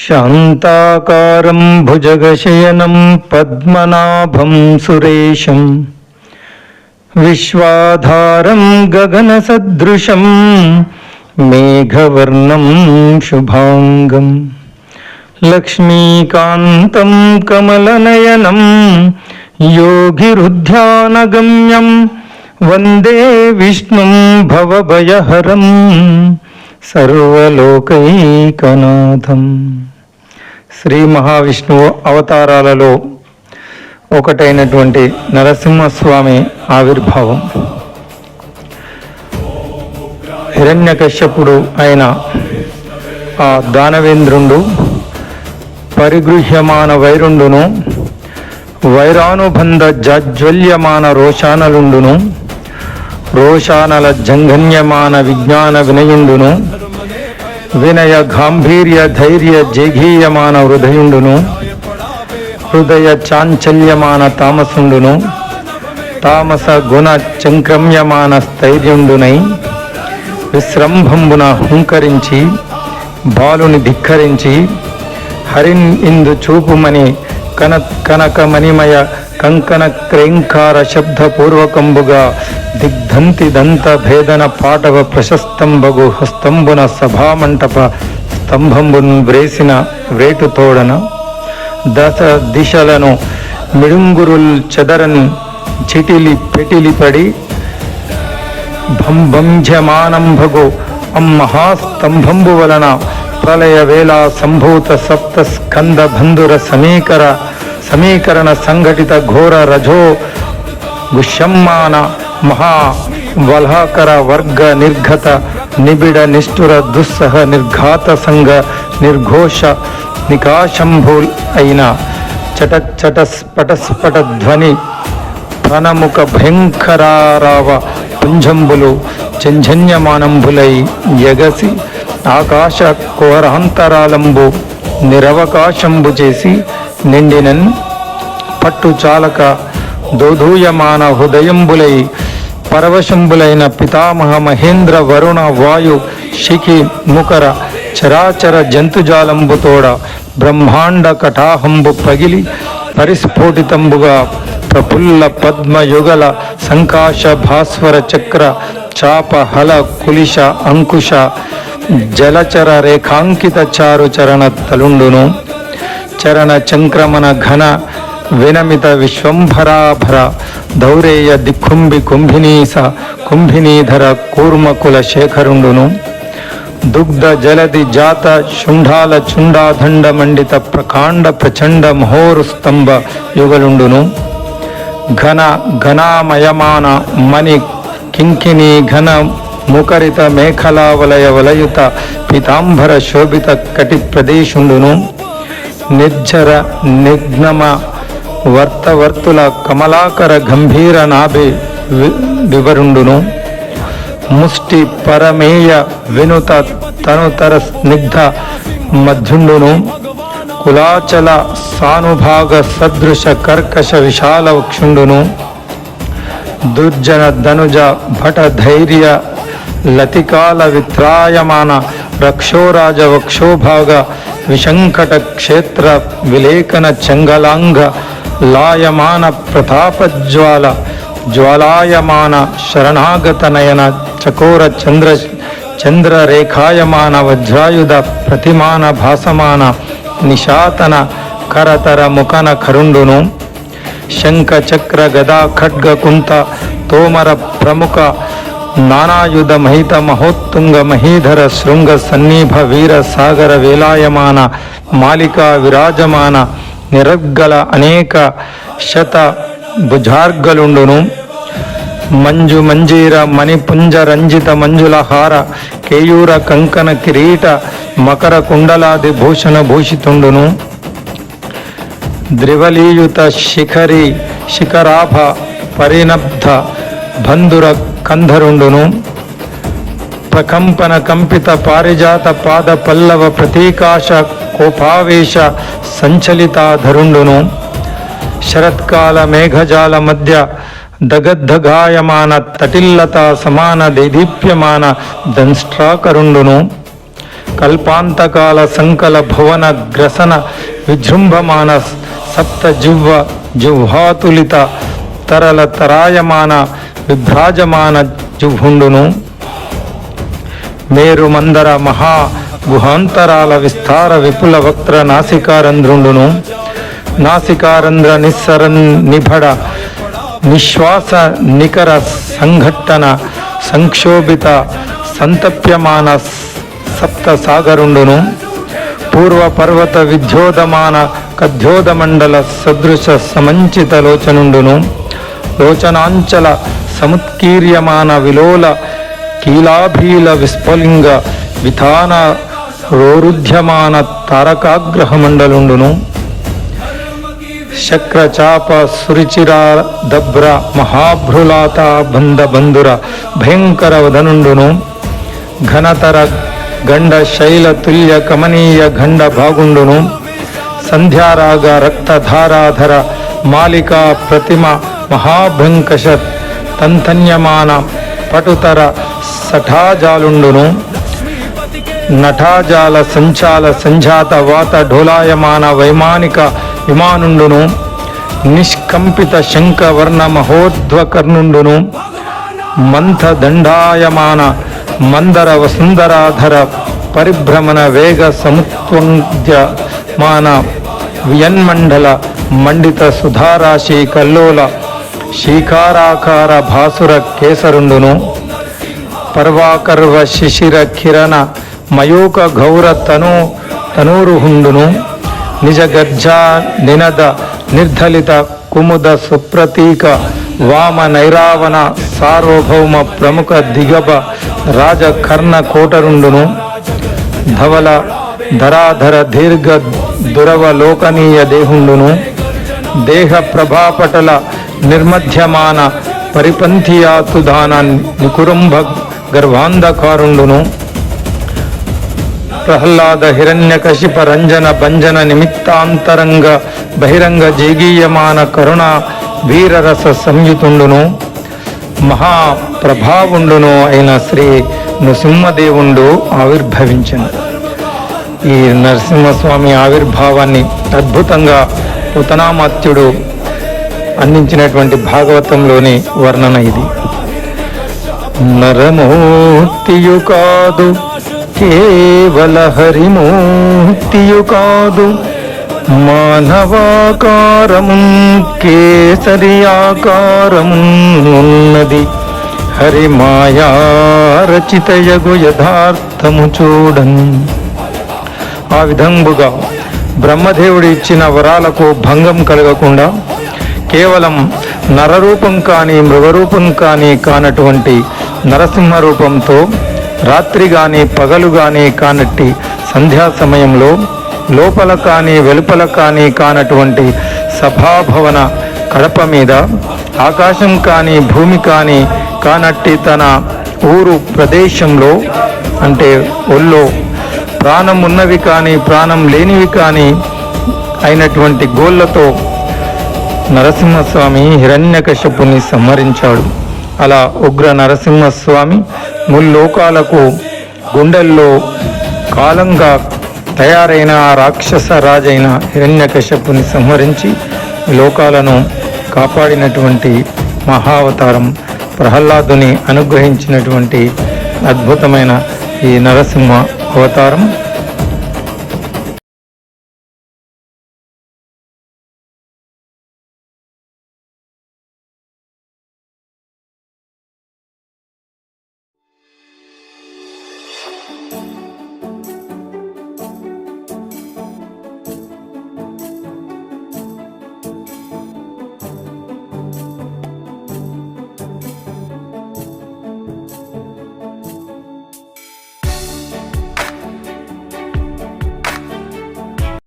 శాంతాకారం భుజగశయనం పద్మనాభం సురేశం విశ్వాధారం గగనసదృశం మేఘవర్ణం శుభాంగం లక్ష్మీకాంతం కమలనయనం యోగిరుధ్యానగమ్యం వందే విష్ణుం భవభయహరం సర్వలోకైకనాథం. శ్రీ మహావిష్ణువు అవతారాలలో ఒకటైనటువంటి నరసింహస్వామి ఆవిర్భావం. హిరణ్యకశ్యపుడు అయిన ఆ దానవేంద్రుండు పరిగృహ్యమాన వైరుండును వైరానుబంధ జాజ్వల్యమాన రోషానలుండును రోషానల జంఘన్యమాన విజ్ఞాన వినయుండును. వినయ గాంభీర్య ధైర్య జేఘీయమాన హృదయుండును. హృదయ చాంచల్యమాన తామసుండును. తామస గుణ చంక్రమ్యమాన స్థైర్యుండునై. విశ్రంభంబున హుంకరించి బాలుని ధిక్కరించి హరిన్ ఇందు చూపుమని కన కనకమణిమయ కంకణ క్రేంకార శబ్దపూర్వకంబుగా దిగ్ధంతి దంత భేదన పాటవ ప్రశస్తంబగు హస్తంబున సభామంటప స్తంభంబున్ వ్రేసిన వేటుతోడన దశ దిశలను మిడుంగురుల్ చెదరన్ చిటిలి పెటిలి పడి భంభంజమానంభగు అమ్మహాస్తంభంబు వలన ప్రళయ వేళ సంభూత సప్త స్కంద బంధుర సమీకర సమీకరణ సంఘటిత ఘోర రజో గుషమ్మాన మహా వల్హాకర వర్గ నిర్ఘత నిబిడ నిష్ఠుర దుస్సహ నిర్ఘాత సంఘ నిర్ఘోష నికాశంభుల్ అయిన చట చటస్పటస్ఫట ధ్వని ప్రణముఖ భయంకరారావ పుంజంబులు చంజన్యమానంబులై ఎగసి ఆకాశ కోరాంతరాలంబు నిరవకాశంబు చేసి నిండినన్ పట్టు చాలక దోధూయమాన హృదయంబులై పరవశంబులైన పితామహ మహేంద్ర వరుణ వాయు శిఖి ముకర చరాచర జంతుజాలంబుతోడ బ్రహ్మాండ కటాహంబు పగిలి పరిస్ఫోటితంబుగా ప్రఫుల్ల పద్మయుగల సంకాశ భాస్వర చక్ర చాప హల కులిష అంకుశ జలచర రేఖాంకిత చారు చరణ తలుండును. చరణ చంక్రమణ ఘన వినమిత విశ్వంభరాభర దౌరేయ దిక్కుంభి కుంభినీస కుంభినీధర కూర్మకుల శేఖరుండును దుగ్ధ జలది జాత శుంఠాల చుండాదండ మండిత ప్రకాండ ప్రచండ మహోరుస్తంభ యుగలుండును ఘన ఘనామయమాన మణి కింకిని ఘన ముఖరిత మేఖలా వలయ వలయుత పీతాంబర శోభిత కటి ప్రదేశుండును నిర్జర నిఘ్నమ వర్తవర్తుల కమలాకర గంభీర నాభి వివరుండును. ముష్టి పరమేయ వినుత తనుతర స్నిగ్ధ మధ్యుండును. కులాచల సానుభాగ సదృశ కర్కశ విశాల వక్షుండును. దుర్జన ధనుజ భట ధైర్య లతికాల విత్రాయమాన రక్షోరాజ వక్షోభాగ విశంకట క్షేత్ర విలేకన చంగలాంగ లాయమాన ప్రతాపజ్వాల జ్వాలాయమాన శరణాగత నయన చకోర చంద్ర చంద్రరేఖాయమాన వజ్రాయుధ ప్రతిమాన భాసమాన నిశాతన కరతర ముఖన కరుండును శంఖ చక్ర గదా ఖడ్గ కుంత తోమర ప్రముఖ నానాయుధ మహిత మహోత్తుంగ మహీధర శృంగ సన్నిభ వీర సాగర వేలాయమాన మాలికా విరాజమాన నిరగ్గల అనేక శత భుజార్గలుండును. మంజు మంజీర మణిపుంజ రంజిత మంజులహార కేయూర కంకణ కిరీట మకర కుండలాది భూషణ భూషితుండును. ద్రివలీయుత శిఖరి శిఖరాభ పరినబ్ధ బంధుర కంధరుండును. ప్రకంపన కంపిత పారిజాత పాద పల్లవ ప్రతీకాశ కోపావేశ సంచలితాధరుండును. శరత్కాల మేఘజాల మధ్య దగద్ధగాయమాన తటిల్లత సమాన దేదీప్యమాన దంష్ట్రాకరుండును. కల్పాంతకాల సంకల భువన గ్రసన విజృంభమాన సప్త జిహ్వ జిహ్వాతులిత తరల తరాయమాన విభ్రాజమాన జుభుండును మేరు మందర మహా గుహాంతరాల విస్తార విపుల వక్ర నాసికారంధ్రుండును. నాసికారంధ్ర నిస్సరన్ నిభడ నిశ్వాస నికర సంఘట్టన సంక్షోభిత సంతప్యమాన సప్త సాగరుండును పూర్వ పర్వత విద్యోదమాన కద్యోదమండల సదృశ సమంచిత లోచనుండును. ಲೋಚನಾಂಚಲ ಸಮತ್ಕೀರ್ಯಮಾನ ವಿಲೋಲ, ಕೀಲಾಭೀಲ ವಿಸ್ಫಲಿಂಗ, ವಿಧಾನ ರೋರುಧ್ಯಮಾನ ತಾರಕಾಗ್ರಹ ಮಂಡಲುಂಡುನು ಶಕ್ರ ಚಾಪ ಸುರಿಚಿರ ದಬ್ರ ಮಹಾಭ್ರುಲಾತ ಬಂದ ಬಂಧುರ ಭಯಂಕರ ವದನುಂಡುನು. ಘನತರ ಗಂಡ ಶೈಲ ತುಲ್ಯ ಕಮನೀಯ ಗಂಡ ಭಾಗುಂಡುನು. ಸಂಧ್ಯಾರಾಗ ರಕ್ತ ಧಾರಾಧರ ಮಾಲಿಕಾ ಪ್ರತಿಮಾ మహాభంకష తంతన్యమాన పటుతర సఠాజాలుండును. నఠాజాల సంచాల సంజాత వాత ఢోలాయమాన వైమానిక విమానుండును. నిష్కంపిత శంఖవర్ణ మహోద్వకర్ణుండును. మంథ దండాయమాన మందర వసుందరాధర పరిభ్రమణ వేగ సముత్వంద్యమాన వియన్మండల మండిత సుధారాశి కల్లోల శీకారాకార భాసుర కేసరుండును. పర్వాకర్వ శిశిర కిరణ మయూక గౌర తను తనూరుహుండును. నిజ గర్జా నినద నిర్ధలిత కుముద సుప్రతీక వామ నైరావణ సార్వభౌమ ప్రముఖ దిగబ రాజ కర్ణ కోటరుండును. ధవల ధరాధర దీర్ఘ దురవలోకనీయ దేహుండును. దేహ ప్రభాపటల నిర్మధ్యమాన పరిపంథియాతుదాన నికురంభ గర్భాంధకారుండును. ప్రహ్లాద హిరణ్యకశిప రంజన భంజన నిమిత్తాంతరంగ బహిరంగ జేగీయమాన కరుణ వీరరస సంయుతుండును. మహా ప్రభావుండును అయిన శ్రీ నృసింహదేవుండు ఆవిర్భవించను. ఈ నరసింహస్వామి ఆవిర్భావాన్ని అద్భుతంగా పుతనామాత్యుడు అందించినటువంటి భాగవతంలోని వర్ణన ఇది. నరమూర్తియు కాదు కేవల హరిమూర్తియు కాదు మానవాకారము కేసరి ఆకారమున్నది ఉన్నది. హరిమాయా రచితయగు యథార్థము చూడన్. ఆ విధంబుగా బ్రహ్మదేవుడు ఇచ్చిన వరాలకు భంగం కలగకుండా కేవలం నరరూపం కానీ మృగరూపం కానీ కానటువంటి నరసింహ రూపంతో రాత్రి కానీ పగలు కానీ కానట్టి సంధ్యా సమయంలో లోపల కానీ వెలుపల కానీ కానటువంటి సభాభవన కడప మీద ఆకాశం కానీ భూమి కానీ కానట్టి తన ఊరు ప్రదేశంలో అంటే ఒళ్ళో ప్రాణం ఉన్నవి కానీ ప్రాణం లేనివి కానీ అయినటువంటి గోళ్ళతో నరసింహస్వామి హిరణ్యకశపుని సంహరించాడు. అలా ఉగ్ర నరసింహస్వామి ముల్లోకాలకు గుండెల్లో కాలంగా తయారైన ఆ రాక్షస రాజైన హిరణ్యకశపుని సంహరించి లోకాలను కాపాడినటువంటి మహావతారం ప్రహ్లాదుని అనుగ్రహించినటువంటి అద్భుతమైన ఈ నరసింహ అవతారం.